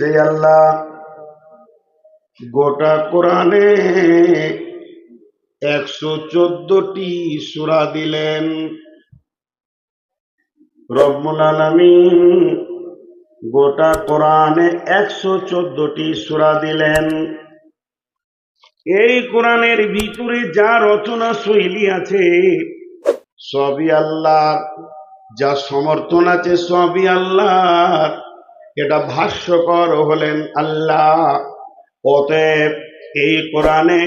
সেই আল্লাহ গোটা কোরআনে একশো চোদ্দটি সুরা দিলেন। রব্বুল আলমিন গোটা কোরআনে একশো চোদ্দটি সুরা দিলেন। এই কোরআনের ভিতরে যা রচনা শৈলী আছে, সবই আল্লাহ, যা সমর্থন আছে সবই আল্লাহর এটা ভাষ্যকর হলেন আল্লাহ। অতএব এই কোরআনে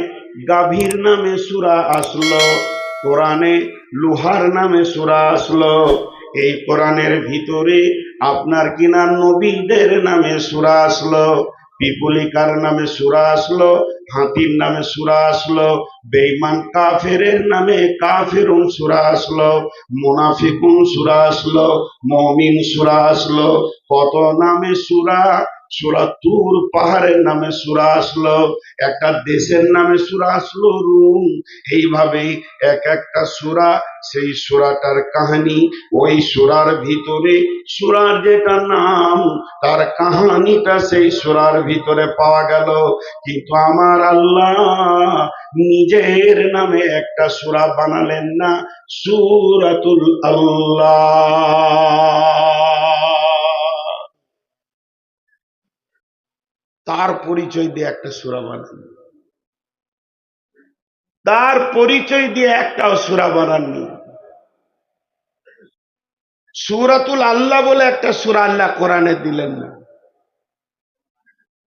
গাভীর নামে সুরা আসলো, কোরআনে লোহার নামে সুরা আসলো। এই কোরআনের ভিতরে আপনার কিনা নবীদের নামে সুরা আসলো, পিপুলিকার নামে সুরা আসলো হাতির নামে সুরা আসলো, বেঈমান কাফেরের নামে কাফেরুন সুরা আসলো, মুনাফিকুন সুরা আসলো, মমিন সুরা আসলো কত নামে সুরা? সুরা তুর, পাহাড়ের নামে সুরা আসলো, একটা দেশের নামে সুরা আসলো, রুম। এইভাবেই এক একটা সুরা, সেই সুরাটার কাহিনী, ওই সুরার ভিতরে, সুরার যেটা নাম, তার কাহানিটা সেই সুরার ভিতরে পাওয়া গেল। কিন্তু আমার আল্লাহ নিজের নামে একটা সুরা বানালেন না, সুরাতুল আল্লাহ। তার পরিচয় দিয়ে একটা সুরা বানান। তার পরিচয় দিয়ে একটাও সুরা বানাননি। সুরাতুল আল্লাহ বলে একটা সুরা আল্লাহ কোরআনে দিলেন না।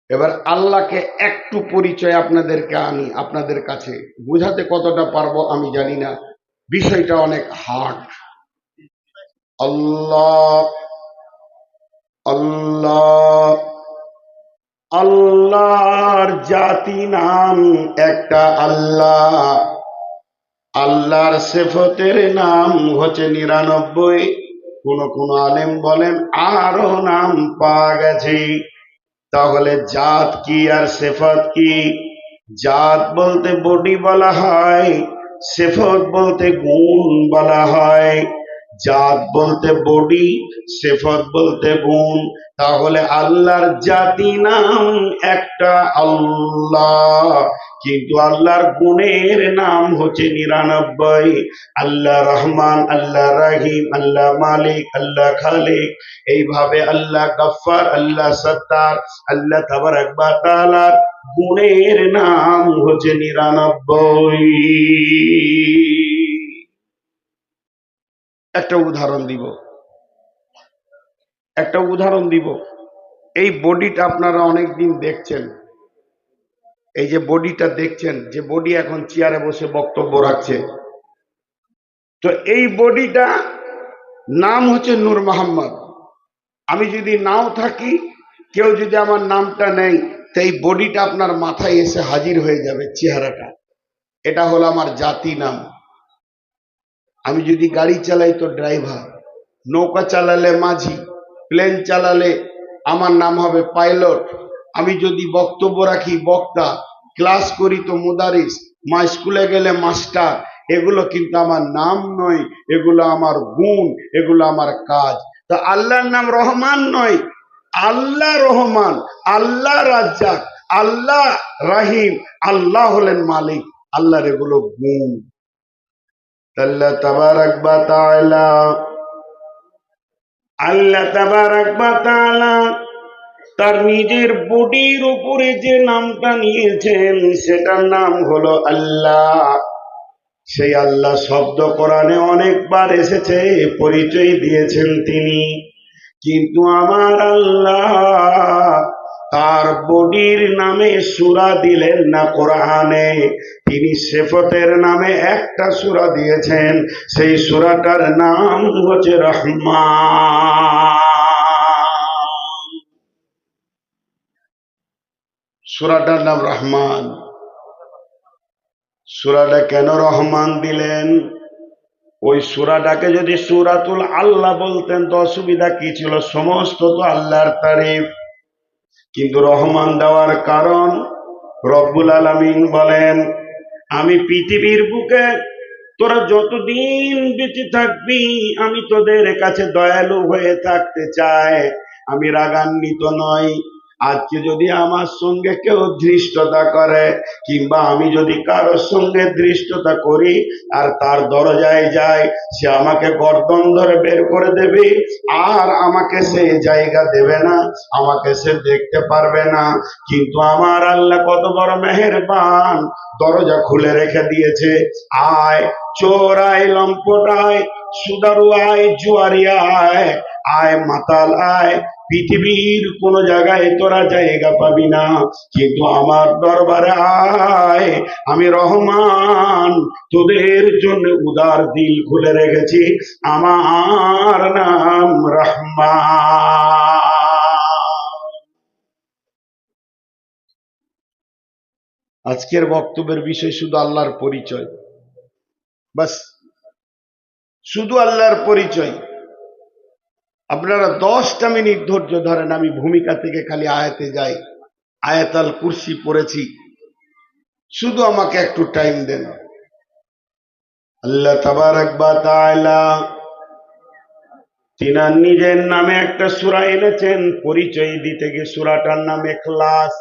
এবার আল্লাহকে একটু পরিচয় আপনাদেরকে আনি, আপনাদের কাছে। বুঝাতে কতটা পারব আমি জানি না। বিষয়টা অনেক হার্ড আল্লাহ আল্লাহ। আল্লাহর জাতি নাম একটা আল্লাহ। আল্লাহর সেফতের নাম হচ্ছে নিরানব্বই। কোন কোন আলেম বলেন, আরও নাম পাওয়া গেছে। তাহলে জাত কি আর সেফত কি? জাত বলতে বডি বলা হয়, সেফত বলতে গুণ বলা হয়। জাত বলতে বডি, সেফত বলতে গুণ তাহলে আল্লাহর জাতি নাম একটা আল্লাহ। কিন্তু আল্লাহর গুণের নাম হচ্ছে নিরানব্বই। আল্লাহ রহমান, আল্লাহ রাহিম, আল্লাহ মালিক, আল্লাহ খালিক। এইভাবে আল্লাহ গফার আল্লাহ সত্তার, আল্লাহ তাবার একবার তালার গুণের নাম হচ্ছে নিরানব্বই। একটা উদাহরণ দিব। একটা উদাহরণ দিব। এই বডিটা আপনারা অনেক দিন দেখছেন। এই যে বডিটা দেখছেন, যে বডি এখন চেয়ারে বসে বক্তব্য রাখছে। তো এই বডিটা নাম হচ্ছে নূর মোহাম্মদ। আমি যদি নাও থাকি, কেউ যদি আমার নামটা নেই তো এই বডিটা আপনার মাথায় এসে হাজির হয়ে যাবে, চেহারাটা। এটা হলো আমার জাতি নাম। আমি যদি গাড়ি চালাই তো ড্রাইভার, নৌকা চালালে মাঝি, প্লেন চালালে আমার নাম হবে পাইলট। আমি যদি বক্তব্য রাখি বক্তা, ক্লাস করি তো মুদারিস, মা স্কুলে গেলে মাস্টার, এগুলো কিন্তু আমার নাম নয়, এগুলো আমার গুণ, এগুলো আমার কাজ। তো আল্লাহর নাম রহমান নয়, আল্লাহ রহমান, আল্লাহ রাজ্জাক, আল্লাহ রাহিম, আল্লাহ হলেন মালিক, আল্লাহর এগুলো গুণ। আল্লাহ তাবারাক বা তাআলা, আল্লাহ বা তাআলা তার নিজের বডির উপরে যে নামটা নিয়েছেন, সেটার নাম হলো আল্লাহ। সেই আল্লাহ শব্দ কোরআনে অনেকবার এসেছে, পরিচয় দিয়েছেন তিনি। কিন্তু আমার আল্লাহ তার বডির নামে সুরা দিলেন না কোরআনে। তিনি সেফতের নামে একটা সুরা দিয়েছেন। সেই সুরাটার নাম হচ্ছে রহমান। সুরাটার নাম রহমান। সুরাটা কেন রহমান দিলেন? ওই সুরাটাকে যদি সুরাতুল আল্লাহ বলতেন তো অসুবিধা কি ছিল? সমস্ত তো আল্লাহর তারিফ। কিন্তু রহমান দেওয়ার কারণ রব্বুল আলমিন বলেন, আমি পৃথিবীর বুকে তোরা যতদিন বেঁচে থাকবি, আমি তোদের কাছে দয়ালু হয়ে থাকতে চাই। আমি রাগান্বিত নই। আজকে যদি আমার সঙ্গে কেউ ধৃষ্টতা করে, কিংবা আমি যদি কারোর সঙ্গে ধৃষ্টতা করি, আর তার দরজায় যায় সে আমাকে গর্দন ধরে বের করে দেবে, আর আমাকে সে জায়গা দেবে না, আমাকে সে দেখতে পারবে না। কিন্তু আমার আল্লাহ কত বড় মেহেরবান, দরজা খুলে রেখে দিয়েছে। আয়, চোর আয়, লম্পট আয়, সুদারু আয়, জুয়ারি আয় আয়, মাতাল আয় পৃথিবীর কোন জায়গায় তোরা জায়গা পাবি না। কিন্তু আমার দরবারে আয়, আমি রহমান, তোদের জন্য উদার দিল খুলে রেখেছি। আমার নাম রহমান। আজকের বক্তব্যের বিষয় শুধু আল্লাহর পরিচয়। বাস, শুধু আল্লাহর পরিচয়। আপনারা দশটা মিনিট ধৈর্য ধরেন, আমি ভূমিকা থেকে খালি আয়াতে যাই। আয়াতাল কুর্সি পড়েছি। শুধু আমাকে একটু টাইম দেন। আল্লাহ তাবারাকবাতায়লা তিনি নিজের নামে একটা সুরা এনেছেন, পরিচয় দিতে গিয়ে সুরাটার নাম এখলাস।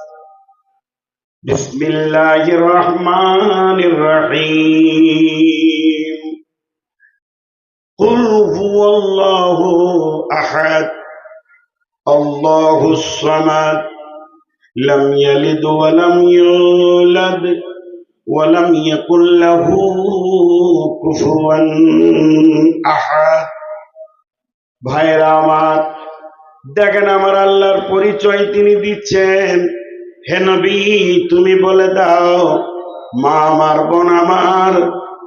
বিসমিল্লাহ রহমান রহিম। হু احد الله الصمد لم يلد ولم يولد ولم يكن له كفوا احد ভাইরা আমার দেখেন আমার আল্লাহর পরিচয় তিনি দিচ্ছেন হে নবী তুমি বলে দাও মা আমার বোন আমার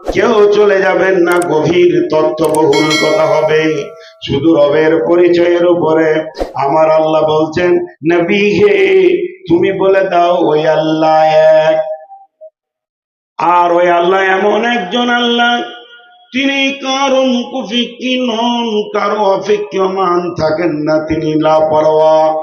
কেউ চলে যাবেন না গভীর তথ্যবহুল কথা হবে শুধু রবের পরিচয়ের উপরে। আমার আল্লাহ বলছেন, নবী হে, তুমি বলে দাও, ওই আল্লাহ এক। আর ওই আল্লাহ এমন একজন আল্লাহ, তিনি কারও মুকুফিকি নন, কারও অপেক্ষমান থাকেন না, তিনি লাপরোয়া।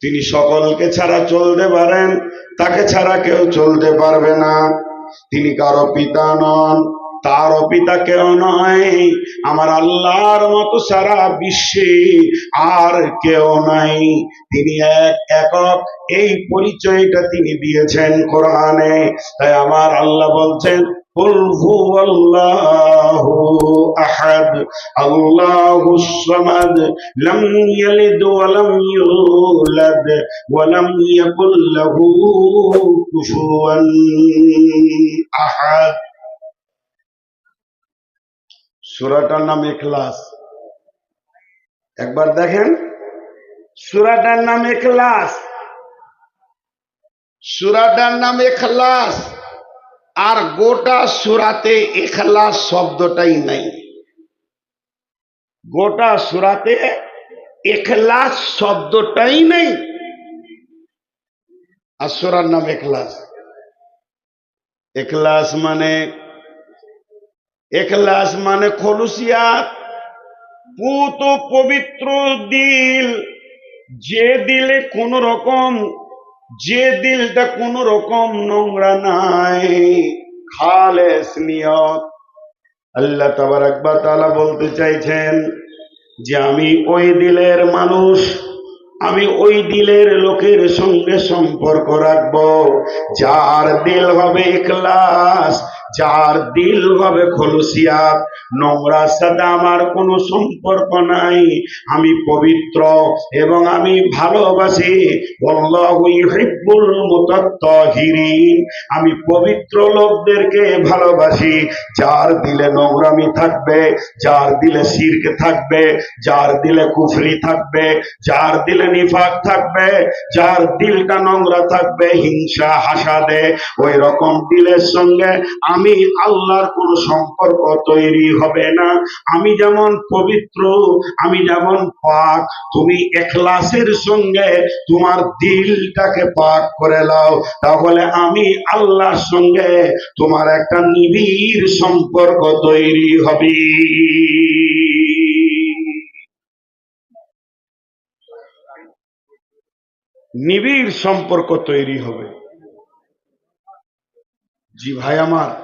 তিনি সকলকে ছাড়া চলতে পারেন, তাকে ছাড়া কেউ চলতে পারবে না। তিনি কারও পিতা নন তারও পিতা কেউ নয় আমার আল্লাহর মতো সারা বিশ্বে আর কেউ নাই তিনি এক একক এই পরিচয়টা তিনি দিয়েছেন কোরআনে তাই আমার আল্লাহ বলছেন قل هو الله أحد الله الصمد لم يلد ولم يولد ولم يكن له كفوا أحد সুরাটার নাম এখলাস একবার দেখেন। সুরাটার নাম এখলাস সুরাটার নাম এখলাস আর গোটা সুরাতে এখলাস শব্দটাই নাই। গোটা সুরাতে এখলাস শব্দটাই নেই। আর সুরার নাম এখলাস এখলাস মানে এখলাস মানে খলুসিয়াত। পুত পবিত্র দিল, যে দিলে কোন রকম, যে দিলটা কোন রকম নোংরা নাই। খালেস নিয়ত। আল্লাহ তাবারাকবা তাআলা বলতে চাইছেন যে আমি ওই দিলের মানুষ, আমি ওই দিলের লোকের সঙ্গে সম্পর্ক রাখব। যার দিল হবে ইখলাস যার দিল হবে খলুসিয়াত নোংরার সাথে আমার কোনো সম্পর্ক নাই। আমি পবিত্র এবং আমি ভালোবাসি। আমি পবিত্র লোকদেরকে ভালোবাসি। যার দিলে নোংরামি থাকবে, যার দিলে শিরক থাকবে, যার দিলে কুফরি থাকবে, যার দিলে নিফাক থাকবে, যার দিলটা নোংরা থাকবে, হিংসা হাসা হাসাদে ওই রকম দিলের সঙ্গে আমি আল্লাহর কোন সম্পর্ক তৈরি হবে না। আমি যেমন পবিত্র, আমি যেমন পাক, তুমি এখলাসের সঙ্গে তোমার দিলটাকে পাক করে নাও। তাহলে আমি আল্লাহর সঙ্গে তোমার একটা নিবিড় সম্পর্ক তৈরি হবে। নিবিড় সম্পর্ক তৈরি হবে। জি ভাই আমার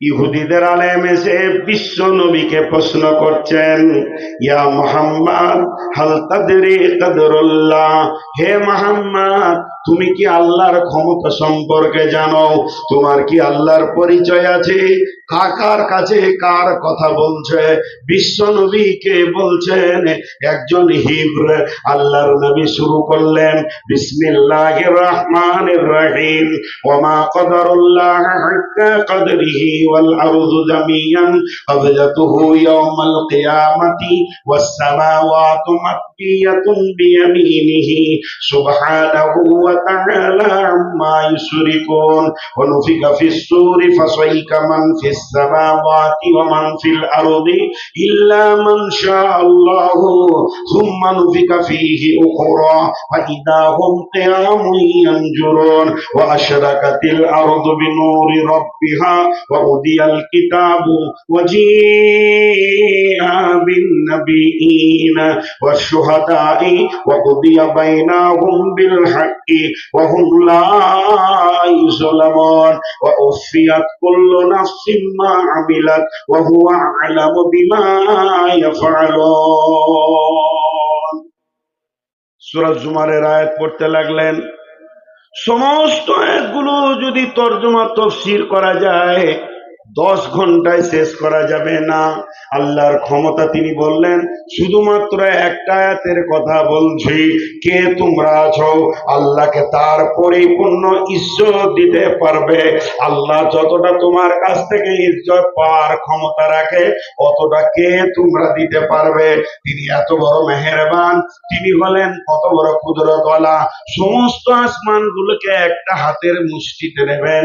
ইহুদিদের আলেম এসে বিশ্ব নবীকে প্রশ্ন করছেন, ইয়া মোহাম্মদ হালতাদের তাদরি কদরুল্লাহ? হে মোহাম্মদ, তুমি কি আল্লাহর ক্ষমতা সম্পর্কে জানো? তোমার কি আল্লাহর পরিচয় আছে? কাকার কাছে কার কথা বলছে? বিশ্ব নবীকে বলছেন? একজন হিব্র, আল্লাহর নবী শুরু করলেন, বিসমিল্লাহির রহমানির রহিম। ওমা হাক্কা কদরিহি ওয়াল আরদু জামিয়ান কিয়ামাতি বিয়ামিনিহি। সুবহানাহু ওয়া তাআলা আম্মা ইউশরিকুন। ওয়া নুফিকা ফিস সূরি ফাসাইকা মান ফিস السماوات ومن في الأرض إلا من شاء الله. ثم نفك فيه أخرى فإذا هم قيام ينجرون. وأشركت الأرض بنور ربها وأودي الكتاب وجيء بالنبيين والشهداء وقضي بينهم بالحق وهم لا يظلمون. وأوفيت كل نفس ما عملت وهو أعلم بما يفعلون সূরা জুমারের আয়াত পড়তে লাগলেন সমস্ত আয়াতগুলো যদি তর্জমা তফসির করা যায় দশ ঘন্টায় শেষ করা যাবে না। আল্লাহর ক্ষমতা তিনি বললেন, শুধুমাত্র একটা আয়াতের কথা বলছি, কে তোমরা আছো? আল্লাহকে তার পরিপূর্ণ ইজ্জত দিতে পারবে। আল্লাহ যতটা তোমার কাছ থেকে ইজ্জত পাওয়ার ক্ষমতা রাখে, অতটা কে তোমরা দিতে পারবে? তিনি এত বড় মেহেরবান, তিনি হলেন কত বড় কুদরতওয়ালা সমস্ত আসমানগুলোকে একটা হাতের মুষ্টিতে নেবেন।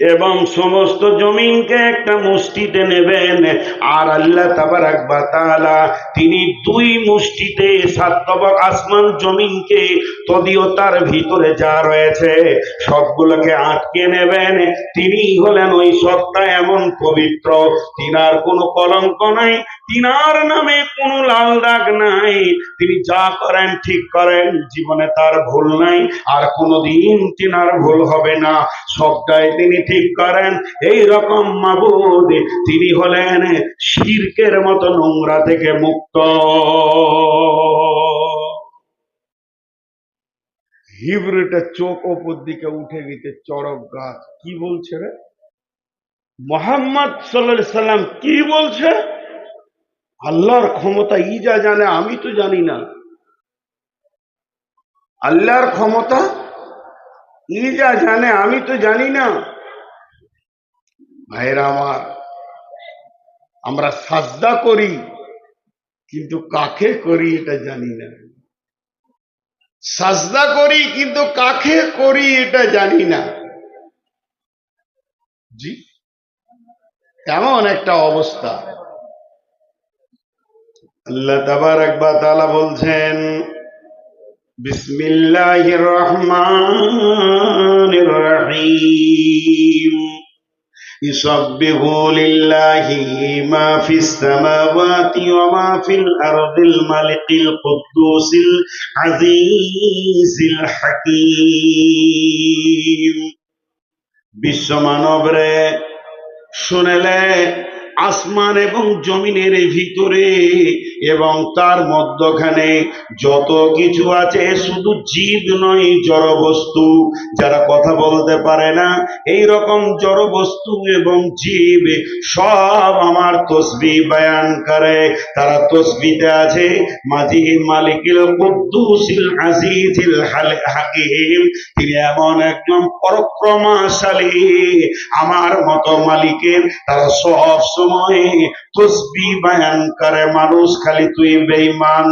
এবং সমস্ত জমিনকে একটা মুষ্টিতে নেবেন। আর আল্লাহ তাবারাক বা তাআলা তিনি দুই মুষ্টিতে সাত তবক আসমান জমিনকে তদিও তার ভিতরে যা রয়েছে সবগুলোকে আটকে নেবেন। তিনি হলেন ওই সত্তা এমন পবিত্র, তিনার কোনো কলঙ্ক নাই, তিনার নামে কোনো লাল দাগ নাই। তিনি যা করেন ঠিক করেন, জীবনে তার ভুল নাই, আর কোনোদিন তিনার ভুল হবে না। সবটাই তিনি ঠিক করেন। এই রকম মাবুদ, তিনি হলেন শিরকের মতো নোংরা থেকে মুক্ত। হিবড়েটা চোখ ওপর দিকে উঠে গেছে, চড়ক গাছ। কি বলছে রে? মোহাম্মদ সাল্লাহ সাল্লাম কি বলছে? আল্লাহর ক্ষমতা ই যা জানে, আমি তো জানি না। আল্লাহর ক্ষমতা ই যা জানে, আমি তো জানি না। ভাইরা আমার, আমরা সাজদা করি, কিন্তু কাকে করি এটা জানি না। সাজদা করি, কিন্তু কাকে করি এটা জানি না। জি? এমন একটা অবস্থা। আল্লাহ তাবারাক বা তাআলা বলছেন, বিসমিল্লাহির রহমানির রহিম। يسبح لله ما في السماوات وما في الأرض الملك القدوس العزيز الحكيم বিশ্ব মানবরে শুনেলে আসমান এবং জমিনের ভিতরে এবং তার মধ্যখানে যত কিছু আছে, শুধু জীব নয় জড় বস্তু যারা কথা বলতে পারে না এই রকম জড় বস্তু এবং জীব সব আমার তসবি বয়ান করে। তারা তসবিতে আছে মাঝি মালিকিল কুদ্দুসিল আজিজিল হাকিম। তিনি এমন একদম পরক্রমাশালী। আমার মতো মালিকের তারা সব সময় তসবি বায়ান করে মানুষ, খালি তুই বেঈমান।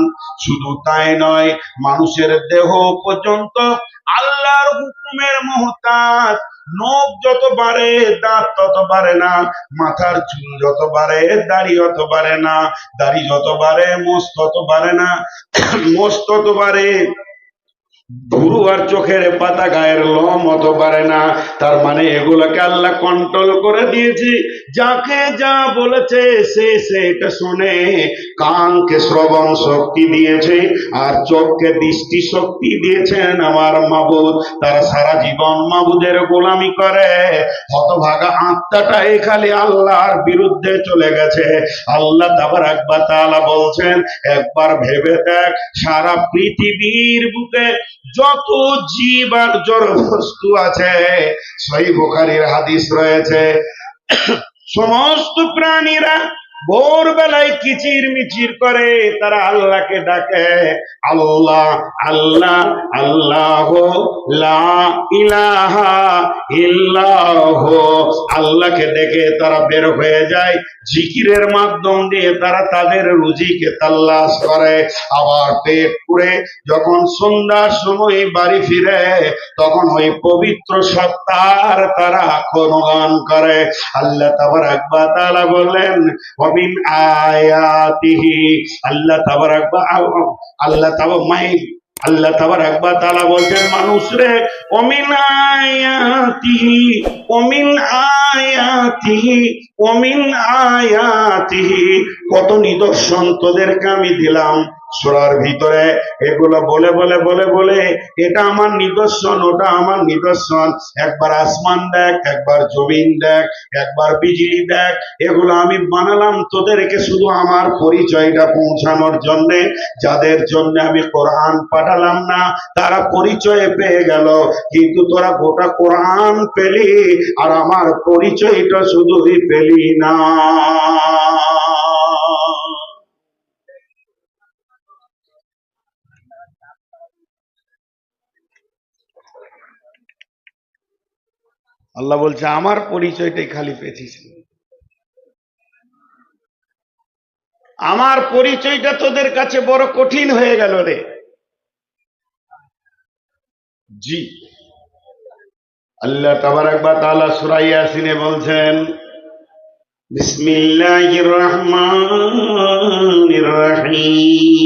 শুধু তাই নয়, মানুষের দেহ পর্যন্ত আল্লাহর হুকুমের মহতাজ। নখ যত বাড়ে, দাঁত তত বাড়ে না। মাথার চুল যত বাড়ে, দাড়ি অত বাড়ে না। দাড়ি যত বাড়ে, মোষ তত বাড়ে না। মোষ তত বাড়ে। ভুরু আর চোখের পাতা গায়ের লোম অত পারে না। তার মানে এগুলোকে আল্লাহ কন্ট্রোল করে দিয়েছে। যাকে যা বলেছে, সে সেটা শুনে কানকে শ্রবণ শক্তি দিয়েছে আর চোখকে দৃষ্টি শক্তি দিয়েছেন আমার মাবুদ। তারা সারা জীবন মাবুদের গোলামি করে। হতভাগা আত্মাটাই খালি আল্লাহর বিরুদ্ধে চলে গেছে। আল্লাহ তাবার একবার তাআলা বলছেন, একবার ভেবে দেখ, সারা পৃথিবীর বুকে যত জীব আর জড় বস্তু আছে সেই বোখারির হাদিস রয়েছে। সমস্ত প্রাণীরা ভোরবেলায় কিচির মিচির করে, তারা আল্লাহকে ডাকে, আল্লাহ আল্লাহ আল্লাহ ইলাহা ইল্লাহ। আল্লাহকে দেখে তারা বের হয়ে যায়, জিকিরের মাধ্যম দিয়ে তারা তাদের রুজিকে তাল্লাশ করে। আবার পেট পুরে যখন সন্ধ্যার সময় বাড়ি ফিরে, তখন ওই পবিত্র সত্তার তারা গুণগান করে। আল্লাহ তাবার আকবা তাআলা বললেন অমিন আয়াতিহি। আল্লাহ تبارك الله মাই আল্লাহ তাবার একবার তালা বলছেন, মানুষ রে, অমিন আয়াতিহি অমিন আয়াতিহি অমিন আয়াতিহি। কত নিদর্শন তোদেরকে আমি দিলাম। সোরার ভিতরে এগুলো বলে বলে বলে বলে, এটা আমার নিদর্শন, ওটা আমার নিদর্শন। একবার আসমান দেখ, একবার জমিন দেখ, একবার বিজলি দেখ, এগুলো আমি বানালাম তোদেরকে শুধু আমার পরিচয়টা পৌঁছানোর জন্য। যাদের জন্য আমি কোরআন পাঠালাম না, তারা পরিচয় পেয়ে গেল। কিন্তু তোরা গোটা কোরআন পেলি, আর আমার পরিচয়টা শুধুই পেলি না। আল্লাহ বলছে, আমার পরিচয়টাই খালি পেয়েছিস আমার পরিচয়টা তোদের কাছে বড় কঠিন হয়ে গেল রে। জি। আল্লাহ তাবারাকবা তাআলা সূরা ইয়াসিনে বলছেন, বিসমিল্লাহির রহমানির রহিম।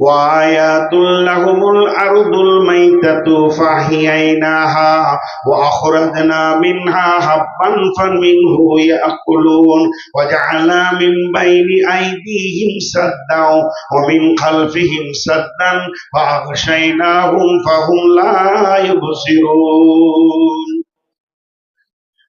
وآيات لهم الأرض الميتة فأحييناها وأخرجنا منها حبا فمنه يأكلون وجعلنا من بين أيديهم سدا ومن خلفهم سدا فأغشيناهم فهم لا يبصرون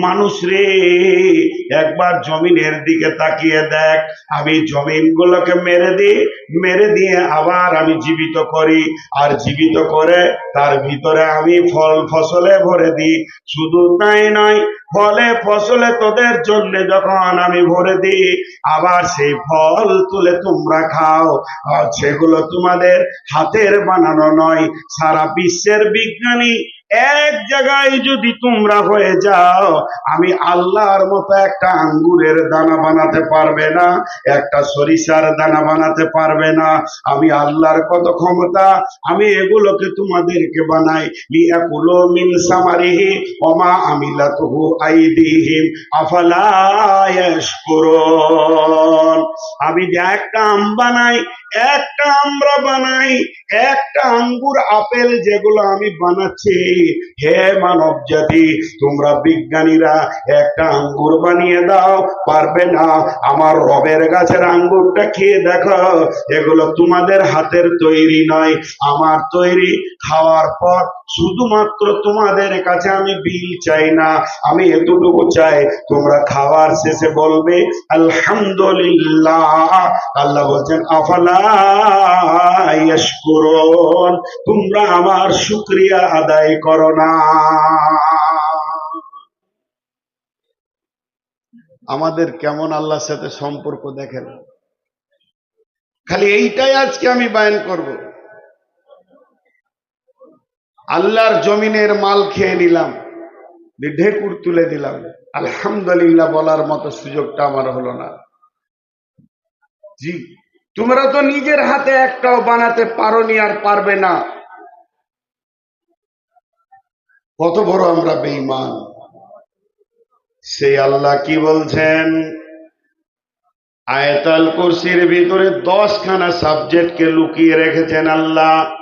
মানুষ রে, একবার জমিনের দিকে তাকিয়ে দেখ। আমি জমিনগুলোকে মেরে দিই, মেরে দিয়ে আবার আমি জীবিত করি। আর জীবিত করে তার ভিতরে আমি ফল ফসলে ভরে দিই। শুধু তাই নয়, ফলে ফসলে তোদের জন্য যখন আমি ভরে দিই, আবার সেই ফল তুলে তোমরা খাও। সেগুলো তোমাদের হাতের বানানো নয়, সারা বিশ্বের বিজ্ঞানী এক জায়গায় যদি তোমরা হয়ে যাও, আমি আল্লাহর মতো একটা আঙ্গুরের দানা বানাতে পারবে না, একটা সরিষার দানা বানাতে পারবে না। আমি আল্লাহর কত ক্ষমতা, আমি এগুলোকে তোমাদেরকে বানাই। লিয়াকুলো মিন সামারিহি ওমা আমিলাতুহু আইদিহিম, আফালা ইয়াশকুরুন। আমি যে একটা আম বানাই, একটা আমরা বানাই, একটা আঙ্গুর আপেল যেগুলো আমি বানাচ্ছি হে মানব জাতি, তোমরা বিজ্ঞানীরা একটা আঙ্গুর বানিয়ে দাও, পারবে না। আমার রবের গাছের আঙ্গুরটা খেয়ে দেখো, এগুলো তোমাদের হাতের তৈরি নয়। আমার তৈরি খাওয়ার পর শুধুমাত্র তোমাদের কাছে আমি বিল চাই না, আমি এতটুকু চাই, তোমরা খাওয়ার শেষে বলবে, আলহামদুলিল্লাহ। আল্লাহ বলছেন, আফালা তোমরা আমার শুকরিয়া আদায় করো না। আমাদের কেমন আল্লাহর সাথে সম্পর্ক দেখেন? খালি এইটাই আজকে আমি বায়ন করব। আল্লাহর জমিনের মাল খেয়ে নিলাম, ঢেকুর তুলে দিলাম। আলহামদুলিল্লাহ বলার মতো সুযোগটা আমার হলো না। জি, তোমরা তো নিজের হাতে একটাও বানাতে পারোনি আর পারবে না। কত বড় আমরা বেঈমান। সেই আল্লাহ কি বলছেন? আয়তাল কুরসির ভিতরে দশখানা সাবজেক্টকে লুকিয়ে রেখেছেন আল্লাহ।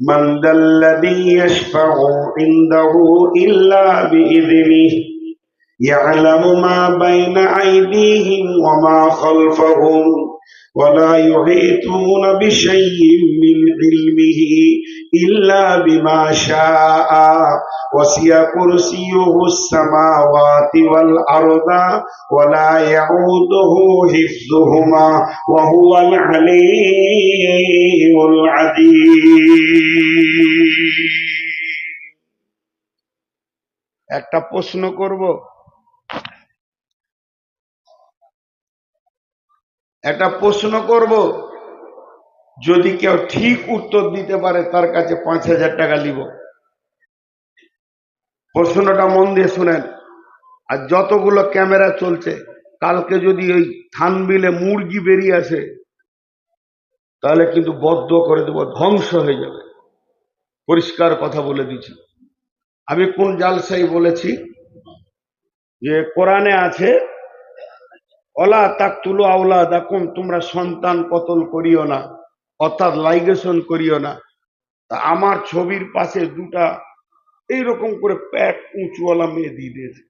من ذا الذي يشفع عنده إلا بإذنه يعلم ما بين أيديهم وما خلفهم. ولا يحيطون بشيء من علمه إلا بما شاء وسع كرسيه السماوات والأرض ولا يعوده حفظهما وهو العلي العظيم একটা প্রশ্ন করব একটা প্রশ্ন করব, যদি কেউ ঠিক উত্তর দিতে পারে, তার কাছে পাঁচ হাজার টাকা নিব প্রশ্নটা মন দিয়ে শুনেন। আর যতগুলো ক্যামেরা চলছে, কালকে যদি ওই থানবিলে মুরগি বেরিয়ে আসে, তাহলে কিন্তু বদ্ধ করে দেবো, ধ্বংস হয়ে যাবে। পরিষ্কার কথা বলে দিচ্ছি। আমি কোন জালসাই বলেছি যে কোরআনে আছে অলা তাক তুলো আওলা দেখুন তোমরা সন্তান কতল করিও না, অর্থাৎ লাইগেশন করিও না। তা আমার ছবির পাশে দুটা এইরকম করে প্যাক উঁচুওয়ালা মেয়ে দিয়ে দিয়েছে।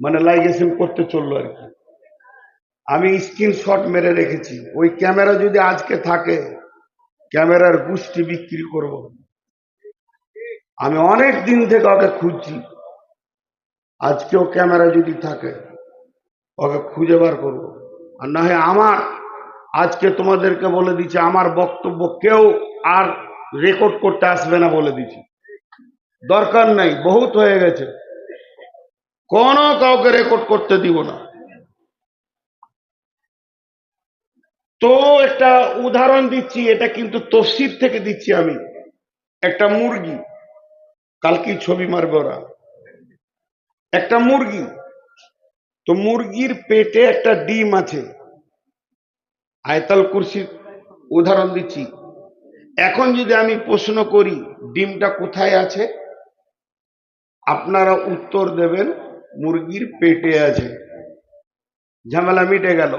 মানে লাইগেশন করতে চলল আর কি। আমি স্ক্রিনশট মেরে রেখেছি। ওই ক্যামেরা যদি আজকে থাকে, ক্যামেরার গুষ্টি বিক্রি করব। আমি অনেক দিন থেকে ওকে খুঁজছি। আজকেও ক্যামেরা যদি থাকে ওকে খুঁজে বার করব। আর না হয় আমার, আজকে তোমাদেরকে বলে দিচ্ছি, আমার বক্তব্য কেউ আর রেকর্ড করতে আসবে না বলে দিচ্ছি। দরকার নাই, বহুত হয়ে গেছে। কোনো কাউকে রেকর্ড করতে দিব না। তো একটা উদাহরণ দিচ্ছি, এটা কিন্তু তফসির থেকে দিচ্ছি আমি। একটা মুরগি কালকে ছবি মারবে ওরা। একটা মুরগি তো মুরগির পেটে একটা ডিম আছে। আয়তাল কুরসির উদাহরণ দিচ্ছি। এখন যদি আমি প্রশ্ন করি, ডিমটা কোথায় আছে? আপনারা উত্তর দেবেন, মুরগির পেটে আছে। ঝামেলা মিটে গেল।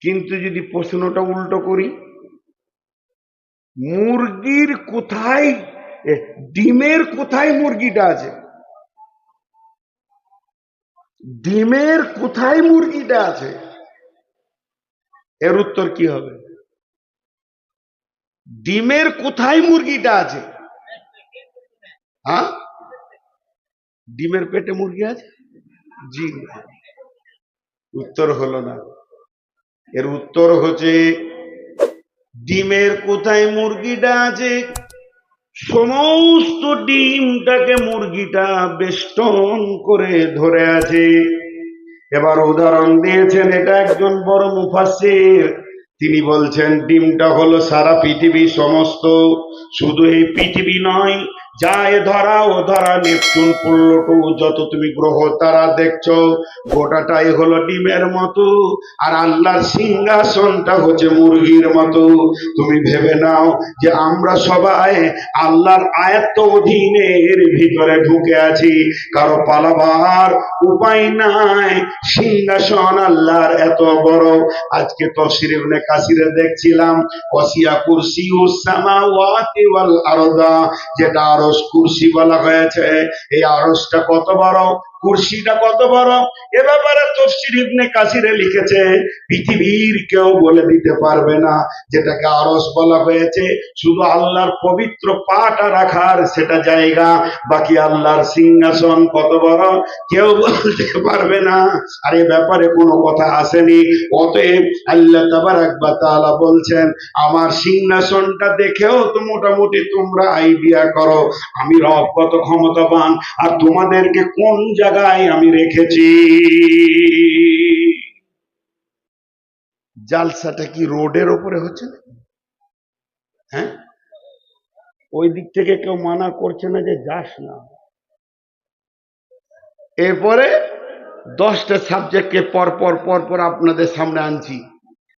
কিন্তু যদি প্রশ্নটা উল্টো করি, মুরগির কোথায় ডিমের কোথায় মুরগিটা আছে? ডিমের কোথায় মুরগিটা আছে? এর উত্তর কি হবে? ডিমের কোথায় মুরগিটা আছে? হ্যাঁ? ডিমের পেটে মুরগি আছে? জি। উত্তর হলো না। এর উত্তর হচ্ছে, ডিমের কোথায় মুরগিটা আছে? সমস্ত ডিমটাকে মুরগিটা বেষ্টন করে ধরে আছে। এবার উদাহরণ দিয়েছেন, এটা একজন বড় মুফাসির তিনি বলছেন, ডিমটা হলো সারা পৃথিবী সমস্ত, শুধু এই পৃথিবী নয় যা এ ধরা ও ধরা নেপচুন পুল্লটু যত তুমি গ্রহ তারা দেখছ, গোটাটাই হলো ডিমের মতো। আর আল্লাহর সিংহাসনটা হচ্ছে মুরগির মতো। তুমি ভেবে নাও যে আমরা সবাই আল্লাহর আয়ত্ত অধীনের ভিতরে ঢুকে আছি। কারও পালাবার উপায় নাই। সিংহাসন আল্লাহর এত বড়। আজকে তো ইবনে কাসিরে দেখছিলাম, ওয়াসিয়া কুরসি সামাওয়াতি ওয়াল আরদা, যেটা আরশ কুরসি বলা হয়েছে এই আরসটা কত বড়? কুরসিটা কত বড়? এ ব্যাপারে তফসির ইবনে কাসিরে লিখেছে, পৃথিবীর কেউ বলে দিতে পারবে না। যেটাকে আরস বলা হয়েছে, শুধু আল্লাহর পবিত্র পাটা রাখার সেটা জায়গা, বাকি আল্লাহর সিংহাসন কত বড়? কেউ বলতে পারবে না। আর এ ব্যাপারে কোনো কথা আসেনি। অতএব আল্লাহ তাবারাক বা তাআলা বলছেন, আমার সিংহাসনটা দেখেও তো মোটামুটি তোমরা আইডিয়া করো, আমি রব কত ক্ষমতাবান, আর তোমাদেরকে কোন জায়গায় আমি রেখেছি। জালসাটা কি রোডের ওপরে হচ্ছে হ্যাঁ? ওই দিক থেকে কেউ মানা করছে না যে যাস না। এরপরে দশটা সাবজেক্টকে পর পর পর পর আপনাদের সামনে আনছি।